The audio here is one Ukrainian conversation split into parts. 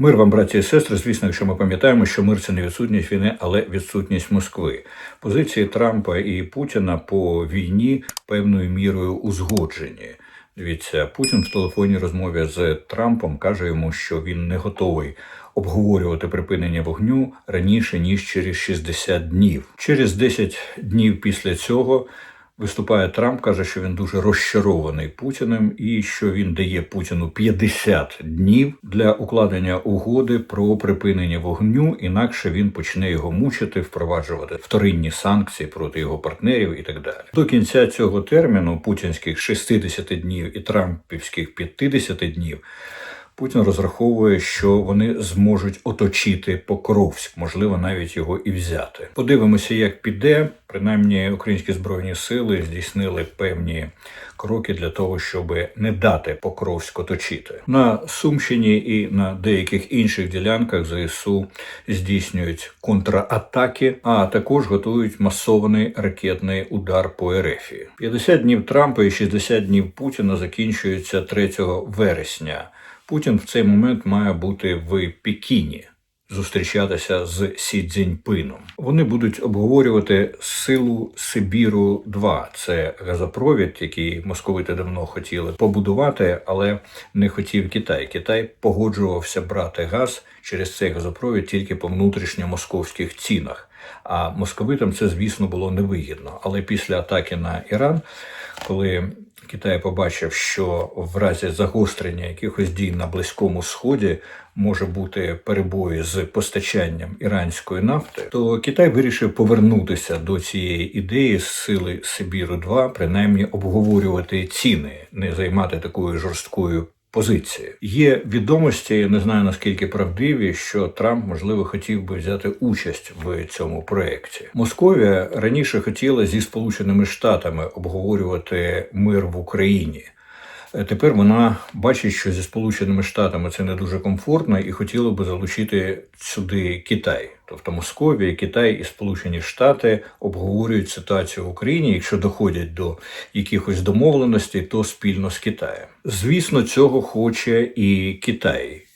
Мир вам, браті і сестри. Звісно, якщо ми пам'ятаємо, що мир це не відсутність війни, але відсутність Москви. Позиції Трампа і Путіна по війні певною мірою узгоджені. Дивіться, Путін в телефонній розмові з Трампом каже йому, що він не готовий обговорювати припинення вогню раніше ніж через 60 днів. Через 10 днів після цього виступає Трамп, каже, що він дуже розчарований Путіним і що він дає Путіну 50 днів для укладення угоди про припинення вогню, інакше він почне його мучити, впроваджувати вторинні санкції проти його партнерів і так далі. До кінця цього терміну путінських 60 днів і трампівських 50 днів. Путін розраховує, що вони зможуть оточити Покровськ, можливо, навіть його і взяти. Подивимося, як піде. Принаймні, українські збройні сили здійснили певні кроки для того, щоб не дати Покровськ оточити. На Сумщині і на деяких інших ділянках ЗСУ здійснюють контратаки, а також готують масований ракетний удар по Ерефії. 50 днів Трампа і 60 днів Путіна закінчуються 3 вересня. Путін в цей момент має бути в Пекіні. Зустрічатися з Сі Цзіньпином. Вони будуть обговорювати силу Сибіру 2 Це газопровід, який московити давно хотіли побудувати, але не хотів Китай. Китай погоджувався брати газ через цей газопровід тільки по внутрішньомосковських цінах. А московитам це, звісно, було невигідно. Але після атаки на Іран, коли Китай побачив, що в разі загострення якихось дій на Близькому Сході може бути перебої з постачанням іранської нафти, то Китай вирішив повернутися до цієї ідеї з сили Сибіру 2 принаймні обговорювати ціни, не займати такою жорсткою позиції. Є відомості, не знаю наскільки правдиві, що Трамп можливо хотів би взяти участь в цьому проєкті. Московія раніше хотіла зі Сполученими Штатами обговорювати мир в Україні. Е, Тепер вона бачить, що зі Сполученими Штатами це не дуже комфортно, і хотіла би залучити сюди Китай. Тобто Московія, Китай і Сполучені Штати обговорюють ситуацію в Україні. Якщо доходять до якихось домовленостей, то спільно з Китаєм. Звісно, цього хоче і Китай.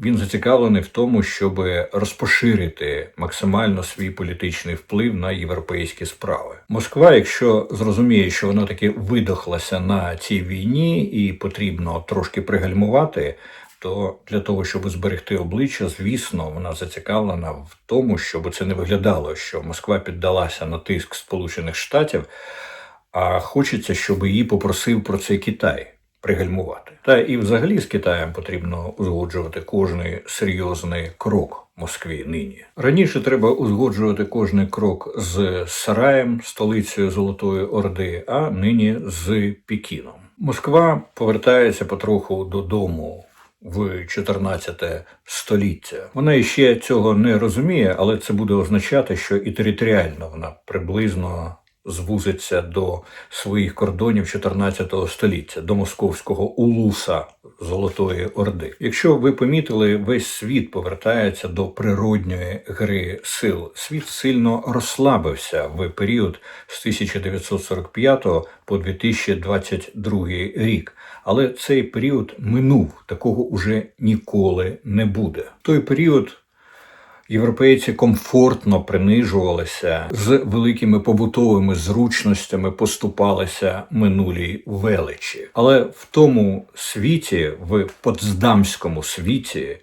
Він зацікавлений в тому, щоб розпоширити максимально свій політичний вплив на європейські справи. Москва, якщо зрозуміє, що вона таки видохлася на цій війні і потрібно трошки пригальмувати. То для того, щоб зберегти обличчя, звісно, вона зацікавлена в тому, щоб це не виглядало, що Москва піддалася на тиск Сполучених Штатів, а хочеться, щоб її попросив про це Китай пригальмувати. Та і взагалі з Китаєм потрібно узгоджувати кожний серйозний крок Москві нині. Раніше треба узгоджувати кожний крок з Сараєм, столицею Золотої Орди, а нині з Пекіном. Москва повертається потроху додому. В 14 століття вона іще цього не розуміє, але це буде означати, що і територіально вона приблизно звузиться до своїх кордонів 14 століття, до московського улуса Золотої Орди. Якщо ви помітили, весь світ повертається до природньої гри сил. Світ сильно розслабився в період з 1945 по 2022 рік. Але цей період минув, такого уже ніколи не буде. Той період Європейці комфортно принижувалися з великими побутовими зручностями, поступалися минулій величі. Але в тому світі, в потсдамському світі,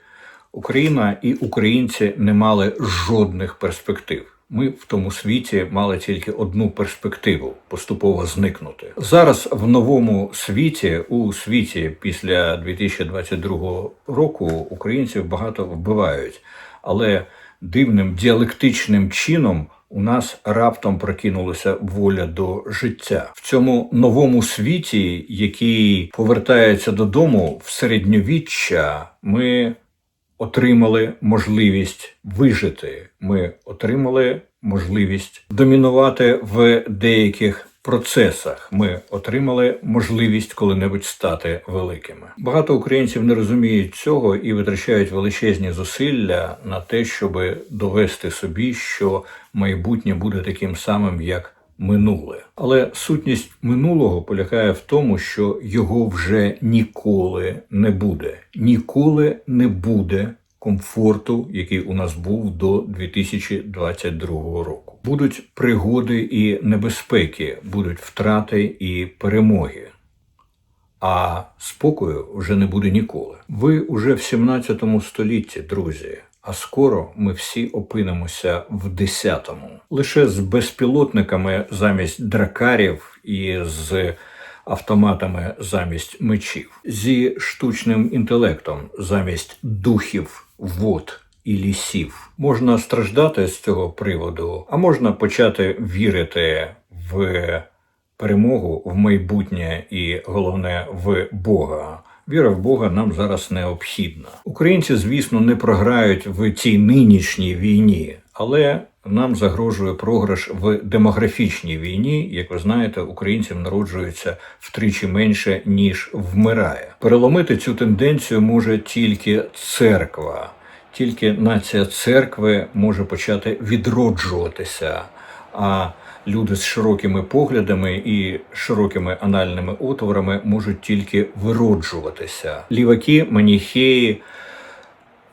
Україна і українці не мали жодних перспектив. Ми в тому світі мали тільки одну перспективу поступово зникнути. Зараз в новому світі, у світі після 2022 року, українців багато вбивають, але дивним діалектичним чином у нас раптом прокинулася воля до життя в цьому новому світі, який повертається додому в середньовіччя. Ми отримали можливість вижити. Ми отримали можливість домінувати в деяких процесах. Ми отримали можливість коли-небудь стати великими. Багато українців не розуміють цього і витрачають величезні зусилля на те, щоб довести собі, що майбутнє буде таким самим, як минуле. Але сутність минулого полягає в тому, що його вже ніколи не буде. Ніколи не буде комфорту, який у нас був до 2022 року. Будуть пригоди і небезпеки, будуть втрати і перемоги. А спокою вже не буде ніколи. Ви уже в 17 столітті, друзі. А скоро ми всі опинимося в 10-му. Лише з безпілотниками замість дракарів і з автоматами замість мечів, зі штучним інтелектом замість духів, вод і лісів. Можна страждати з цього приводу, а можна почати вірити в перемогу, в майбутнє і головне в Бога. Віра в Бога нам зараз необхідна. Українці, звісно, не програють в цій нинішній війні, але нам загрожує програш в демографічній війні. Як ви знаєте, українців народжується втричі менше ніж вмирає. Переломити цю тенденцію може тільки церква, тільки нація церкви може почати відроджуватися. А люди з широкими поглядами і широкими анальними отворами можуть тільки вироджуватися. Ліваки, маніхеї,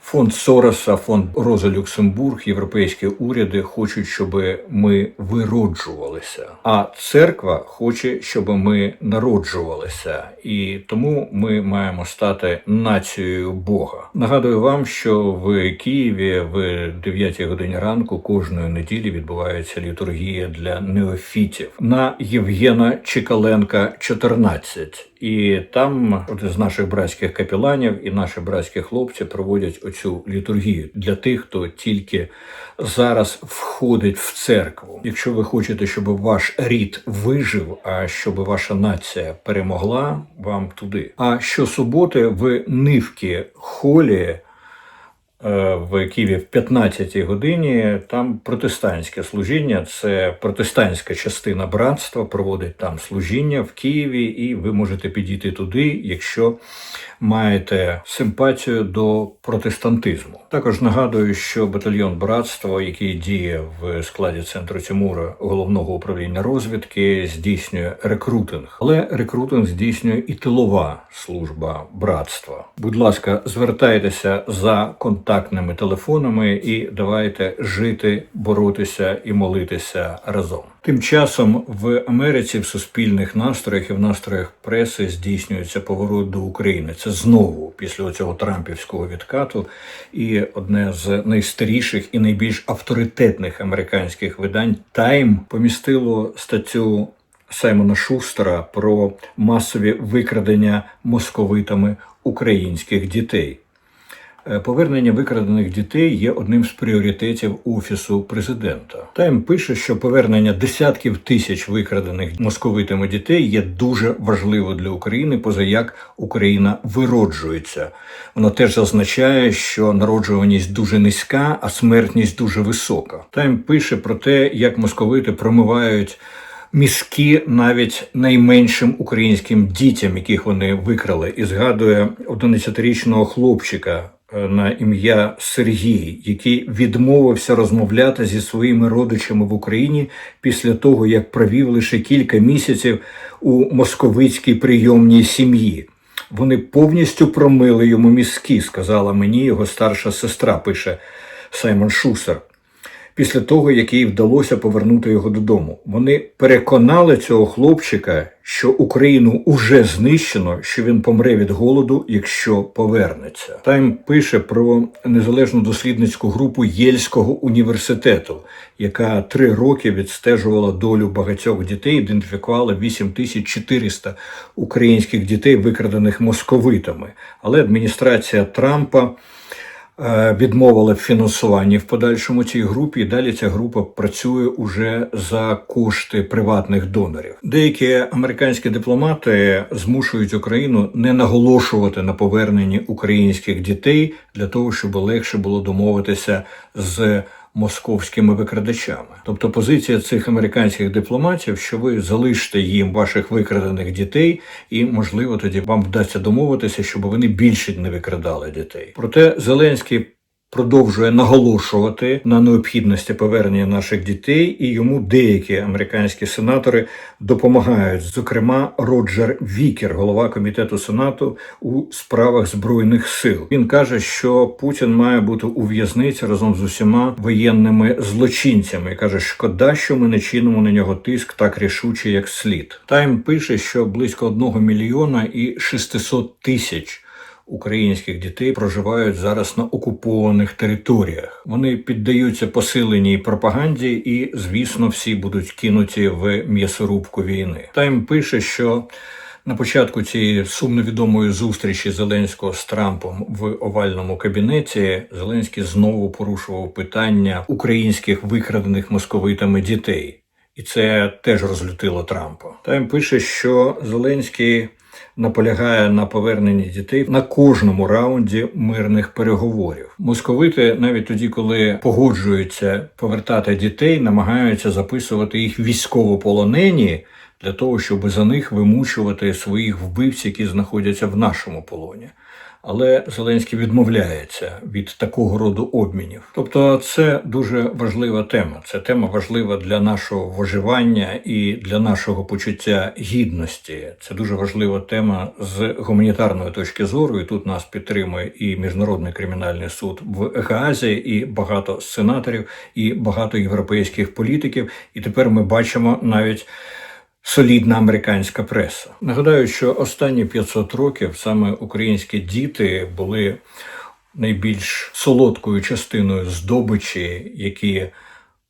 фонд Сороса, фонд Роза Люксембург, європейські уряди хочуть, щоб ми вироджувалися. А церква хоче, щоб ми народжувалися, і тому ми маємо стати нацією Бога. Нагадую вам, що в Києві в 9 годині ранку кожної неділі відбувається літургія для неофітів на Євгена Чекаленка 14. І там з наших братських капеланів і наші братські хлопці проводять оцю літургію для тих, хто тільки зараз входить в церкву. Якщо ви хочете, щоб ваш рід вижив, а щоб ваша нація перемогла, вам туди. А щосуботи в Нивки холі. Е, В Києві в 15-й годині. Там протестантське служіння, це протестантська частина братства, проводить там служіння в Києві, і ви можете підійти туди, якщо маєте симпатію до протестантизму. Також нагадую, що батальйон братства, який діє в складі центру Тимура головного управління розвідки, здійснює рекрутинг, але рекрутинг здійснює і тилова служба братства. Будь ласка, звертайтеся за контактними телефонами і давайте жити, боротися і молитися разом. Тим часом в Америці в суспільних настроях і в настроях преси здійснюється поворот до України. Це знову після цього трампівського відкату. І одне з найстаріших і найбільш авторитетних американських видань Time помістило статтю Саймона Шустера про масові викрадення московитами українських дітей. Е, Повернення викрадених дітей є одним з пріоритетів офісу президента. Тайм пише, що повернення десятків тисяч викрадених московитами дітей є дуже важливо для України, поза як Україна вироджується. Воно теж зазначає, що народжуваність дуже низька, а смертність дуже висока. Тайм пише про те, як московити промивають. Мізки навіть найменшим українським дітям, яких вони викрали, і згадує 11-річного хлопчика на ім'я Сергій, який відмовився розмовляти зі своїми родичами в Україні після того, як провів лише кілька місяців у московицькій прийомній сім'ї. Вони повністю промили йому мізки, сказала мені його старша сестра, пише Саймон Шусер після того, як їй вдалося повернути його додому. Вони переконали цього хлопчика, що Україну уже знищено, що він помре від голоду, якщо повернеться. Тайм пише про незалежну дослідницьку групу Єльського університету, яка три роки відстежувала долю багатьох дітей, ідентифікувала 8400 українських дітей, викрадених московитами. Але адміністрація Трампа е, відмовила в фінансуванні в подальшому цій групі. І далі ця група працює уже за кошти приватних донорів. Деякі американські дипломати змушують Україну не наголошувати на поверненні українських дітей для того, щоб легше було домовитися з московськими викрадачами. Тобто позиція цих американських дипломатів, що ви залишите їм ваших викрадених дітей, і можливо тоді вам вдасться домовитися, щоб вони більше не викрадали дітей. Проте Зеленський продовжує наголошувати на необхідності повернення наших дітей, і йому деякі американські сенатори допомагають. Зокрема, Роджер Вікер, голова комітету сенату у справах збройних сил. Він каже, що Путін має бути у в'язниці разом з усіма воєнними злочинцями. І каже, шкода, що ми не чинимо на нього тиск так рішуче, як слід. Тайм пише, що близько одного мільйона і 600 тисяч українських дітей проживають зараз на окупованих територіях. Вони піддаються посиленій пропаганді, і, звісно, всі будуть кинуті в м'ясорубку війни. Тайм пише, що на початку цієї сумно відомої зустрічі Зеленського з Трампом в овальному кабінеті Зеленський знову порушував питання українських викрадених московитами дітей. І це теж розлютило Трампа. Тайм пише, що Зеленський наполягає на поверненні дітей на кожному раунді мирних переговорів. Московити навіть тоді, коли погоджуються повертати дітей, намагаються записувати їх військовополонені для того, щоб за них вимучувати своїх вбивців, які знаходяться в нашому полоні. Але Зеленський відмовляється від такого роду обмінів. Тобто, це дуже важлива тема. Це тема важлива для нашого виживання і для нашого почуття гідності. Це дуже важлива тема з гуманітарної точки зору. І тут нас підтримує і міжнародний кримінальний суд в Гаазі, і багато сенаторів, і багато європейських політиків. І тепер ми бачимо навіть солідна американська преса. Нагадаю, що останні 500 років саме українські діти були найбільш солодкою частиною здобичі, які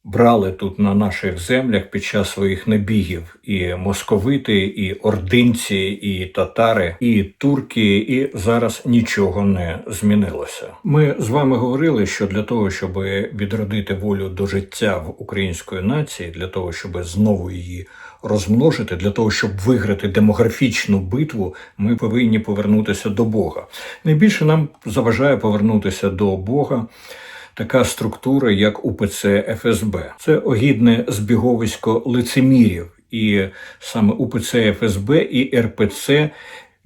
брали тут на наших землях під час своїх набігів і московити, і ординці, і татари, і турки, і зараз нічого не змінилося. Ми з вами говорили, що для того, щоб відродити волю до життя в української нації, для того, щоб знову її розмножити, для того, щоб виграти демографічну битву, ми повинні повернутися до Бога. Найбільше нам заважає повернутися до Бога така структура, як УПЦ ФСБ. Це огідне збіговисько лицемірів, і саме УПЦ ФСБ і РПЦ.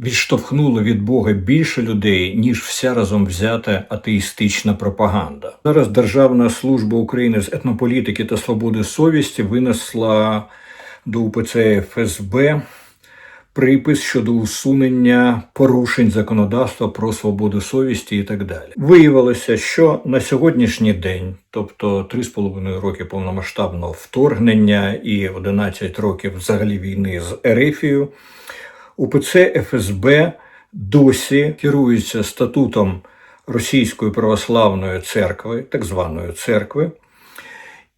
Відштовхнуло від Бога більше людей, ніж вся разом взята атеїстична пропаганда. Зараз Державна служба України з етнополітики та свободи совісті винесла до УПЦ ФСБ припис щодо усунення порушень законодавства про свободу совісті і так далі. Виявилося, що на сьогоднішній день, тобто 3,5 роки повномасштабного вторгнення і 11 років взагалі війни з Ерефією, УПЦ ФСБ досі керується статутом Російської православної церкви, так званої церкви.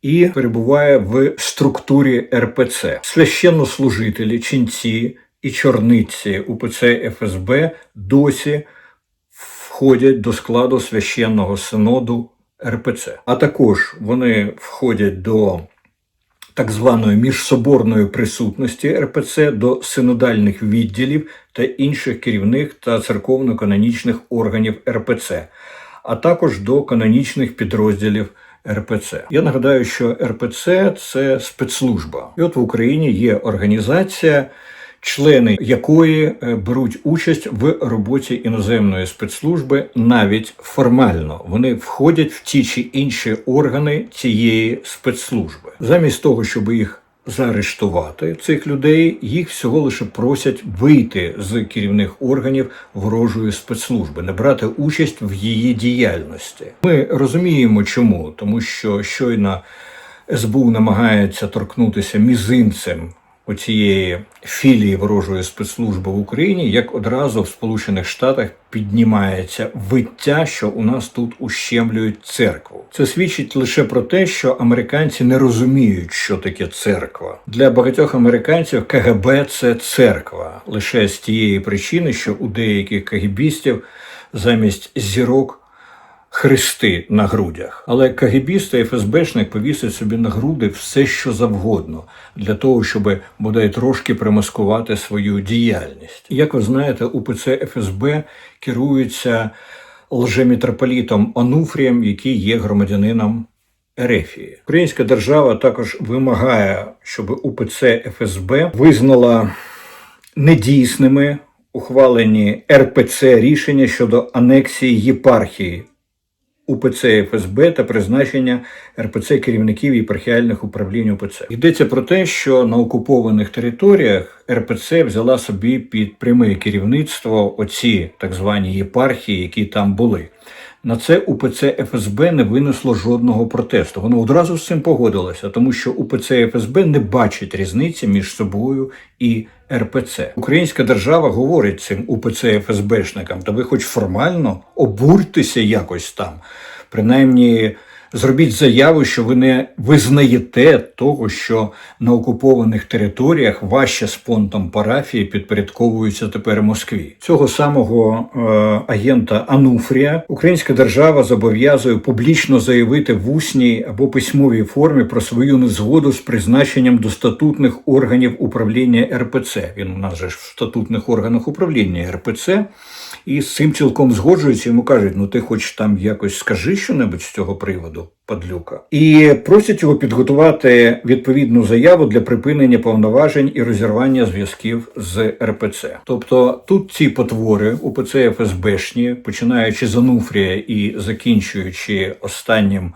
І перебуває в структурі РПЦ священнослужителі, ченці і чорниці УПЦ ФСБ досі входять до складу священного синоду РПЦ. А також вони входять до так званої міжсоборної присутності РПЦ до синодальних відділів та інших керівних та церковно-канонічних органів РПЦ, а також до канонічних підрозділів. РПЦ. Я нагадаю, що РПЦ це спецслужба, і от в Україні є організація, члени якої е, беруть участь в роботі іноземної спецслужби навіть формально. Вони входять в ті чи інші органи цієї спецслужби, замість того, щоб їх Заарештувати цих людей їх всього лише просять вийти з керівних органів ворожої спецслужби, не брати участь в її діяльності. Ми розуміємо, чому тому, що щойно СБУ намагається торкнутися мізинцем оцієї філії ворожої спецслужби в Україні, як одразу в Сполучених Штатах піднімається виття, що у нас тут ущемлюють церкву. Це свідчить лише про те, що американці не розуміють, що таке церква. Для багатьох американців КГБ це церква лише з тієї причини, що у деяких кагібістів замість зірок хрести на грудях. Але КГБіст та ФСБшник повісить собі на груди все, що завгодно, для того, щоб бодай трошки примаскувати свою діяльність. Як ви знаєте, УПЦ ФСБ керується лжемітрополітом Онуфрієм, який є громадянином. Ерефії. Українська держава також вимагає, щоб УПЦ ФСБ визнала недійсними ухвалені РПЦ рішення щодо анексії єпархії УПЦ ФСБ та призначення РПЦ керівників єпархіальних управлінь УПЦ. Йдеться про те, що на окупованих територіях РПЦ взяла собі під пряме керівництво оці так звані єпархії, які там були. На це УПЦ ФСБ не винесло жодного протесту. Воно одразу з цим погодилося, тому що УПЦ ФСБ не бачить різниці між собою і РПЦ. Українська держава говорить цим УПЦ ФСБшникам, та ви хоч формально обуртеся якось там, принаймні. Зробіть заяву, що ви не визнаєте того, що на окупованих територіях ваші спонтом парафії підпорядковуються тепер Москві. Цього самого е, агента Ануфрія українська держава зобов'язує публічно заявити в усній або письмовій формі про свою незгоду з призначенням до статутних органів управління РПЦ. Він у нас же в статутних органах управління РПЦ. І з цим цілком згоджуються. Йому кажуть, ну ти хоч там якось скажи що-небудь з цього приводу, падлюка. І просять його підготувати відповідну заяву для припинення повноважень і розірвання зв'язків з РПЦ. Тобто тут ці потвори УПЦ ФСБшні, починаючи з Ануфрія і закінчуючи останнім.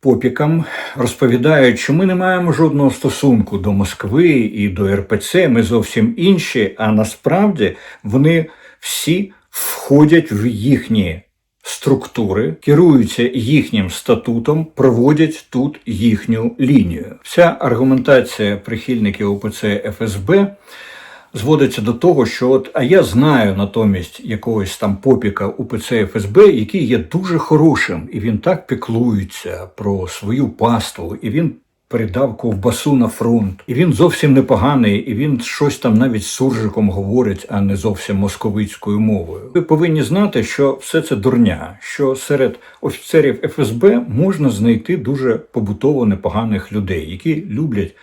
Попікам розповідають, що ми не маємо жодного стосунку до Москви і до РПЦ. Ми зовсім інші. А насправді вони всі входять в їхні структури, керуються їхнім статутом, проводять тут їхню лінію. Вся аргументація прихильників ОПЦ ФСБ. Зводиться до того, що от, а я знаю натомість якогось там попіка УПЦ ФСБ, який є дуже хорошим, і він так піклується про свою паству, і він передав ковбасу на фронт, і він зовсім непоганий, і він щось там навіть з суржиком говорить, а не зовсім московицькою мовою. Ви повинні знати, що все це дурня, що серед офіцерів ФСБ можна знайти дуже побутово непоганих людей, які люблять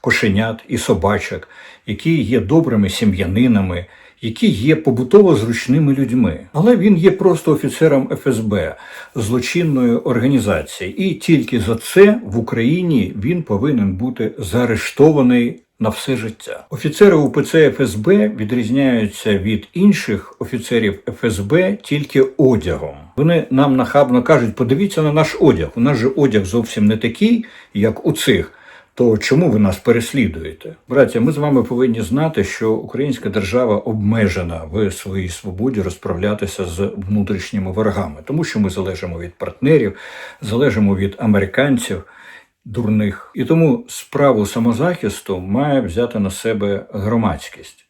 кошенят і собачок, які є добрими сім'янинами, які є побутово зручними людьми. Але він є просто офіцером ФСБ злочинної організації, і тільки за це в Україні він повинен бути заарештований. На все життя офіцери УПЦ ФСБ відрізняються від інших офіцерів ФСБ тільки одягом. Вони нам нахабно кажуть: подивіться на наш одяг. У нас же одяг зовсім не такий, як у цих то чому ви нас переслідуєте? Браття, ми з вами повинні знати, що українська держава обмежена в своїй свободі розправлятися з внутрішніми ворогами, тому що ми залежимо від партнерів, залежимо від американців. Дурних і тому справу самозахисту має взяти на себе громадськість.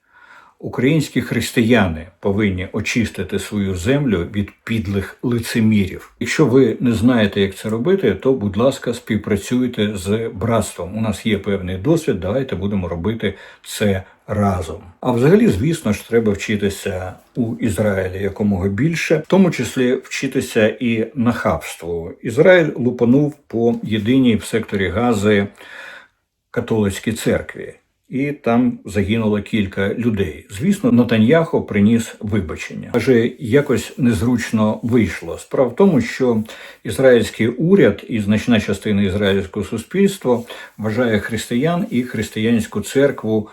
Українські християни повинні очистити свою землю від підлих лицемірів. Якщо ви не знаєте, як це робити, то будь ласка, співпрацюйте з братством. У нас є певний досвід. Давайте будемо робити це разом. А взагалі, звісно ж, треба вчитися у Ізраїлі якомога більше, в тому числі вчитися і нахабству. Ізраїль лупанув по єдиній в секторі Гази католицькій церкві і там загинуло кілька людей. Звісно, Натаньяхо приніс вибачення, Каже, якось незручно вийшло. Справа в тому, що ізраїльський уряд і значна частина ізраїльського суспільства вважає християн і християнську церкву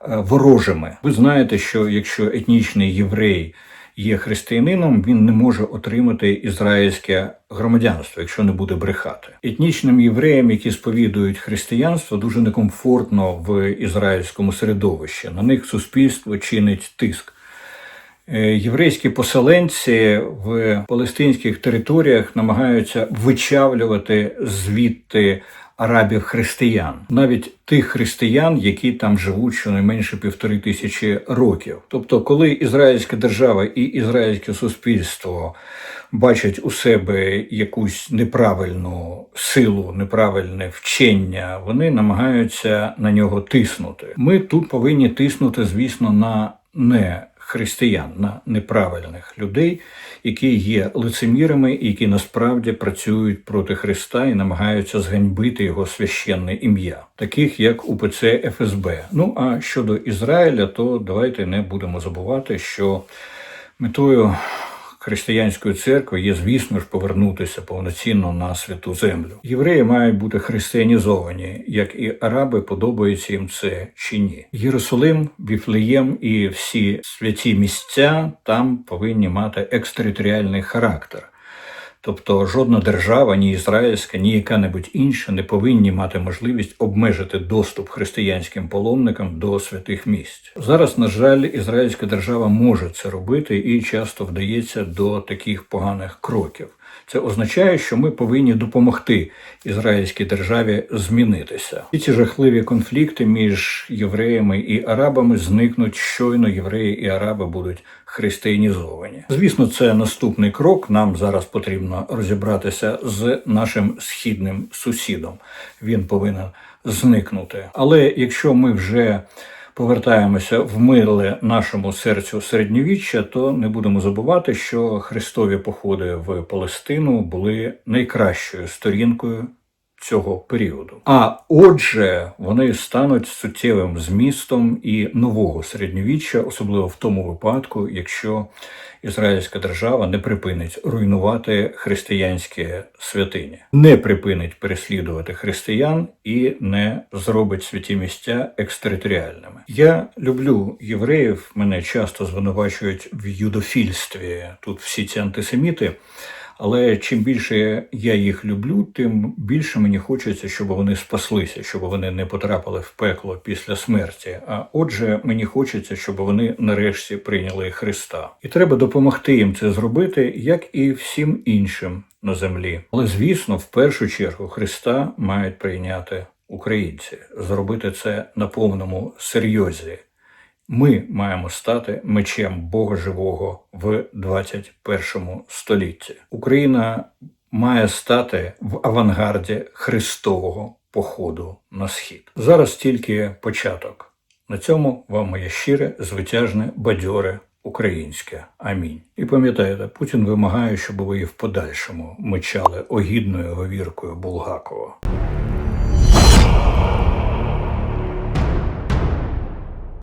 е, ворожими. Ви знаєте, що якщо етнічний єврей є християнином, він не може отримати ізраїльське громадянство, якщо не буде брехати. Етнічним євреям, які сповідують християнство, дуже некомфортно в ізраїльському середовищі. На них суспільство чинить тиск. Е, єврейські поселенці в палестинських територіях намагаються вичавлювати звідти арабів-християн, навіть тих християн, які там живуть щонайменше півтори тисячі років. Тобто, коли ізраїльська держава і ізраїльське суспільство бачать у себе якусь неправильну силу, неправильне вчення, вони намагаються на нього тиснути. Ми тут повинні тиснути, звісно, на не християн, на неправильних людей, які є лицемірами які насправді працюють проти Христа і намагаються зганьбити його священне ім'я, таких як УПЦ ФСБ. Ну а щодо Ізраїля, то давайте не будемо забувати, що метою християнської церкви є, звісно ж, повернутися повноцінно на святу землю. Євреї мають бути християнізовані, як і араби, подобається їм це чи ні. Єрусалим, Віфлеєм і всі святі місця там повинні мати екстериторіальний характер. Тобто жодна держава, ні ізраїльська, ні яка-небудь інша не повинні мати можливість обмежити доступ християнським паломникам до святих місць. Зараз, на жаль, ізраїльська держава може це робити і часто вдається до таких поганих кроків. Це означає, що ми повинні допомогти ізраїльській державі змінитися. І ці жахливі конфлікти між євреями і арабами зникнуть щойно євреї і араби будуть християнізовані. Звісно, це наступний крок. Нам зараз потрібно розібратися з нашим східним сусідом. Він повинен зникнути. Але якщо ми вже повертаємося в миле нашому серцю середньовіччя, то не будемо забувати, що хрестові походи в Палестину були найкращою сторінкою цього періоду. А отже, вони стануть суттєвим змістом і нового середньовіччя, особливо в тому випадку, якщо ізраїльська держава не припинить руйнувати християнські святині, не припинить переслідувати християн і не зробить святі місця екстериторіальними. Я люблю євреїв. Мене часто звинувачують в юдофільстві. Тут всі ці антисеміти. Але чим більше я їх люблю, тим більше мені хочеться, щоб вони спаслися, щоб вони не потрапили в пекло після смерті. А отже, мені хочеться, щоб вони нарешті прийняли Христа. І треба допомогти їм це зробити, як і всім іншим на землі. Але звісно, в першу чергу Христа мають прийняти українці, зробити це на повному серйозі. Ми маємо стати мечем Бога живого в 21 столітті. Україна має стати в авангарді Христового походу на схід. Зараз тільки початок. На цьому вам моє щире, звитяжне, бадьоре українське. Амінь. І пам'ятайте, Путін вимагає, щоб ви в подальшому мечали огідною говіркою Булгакова.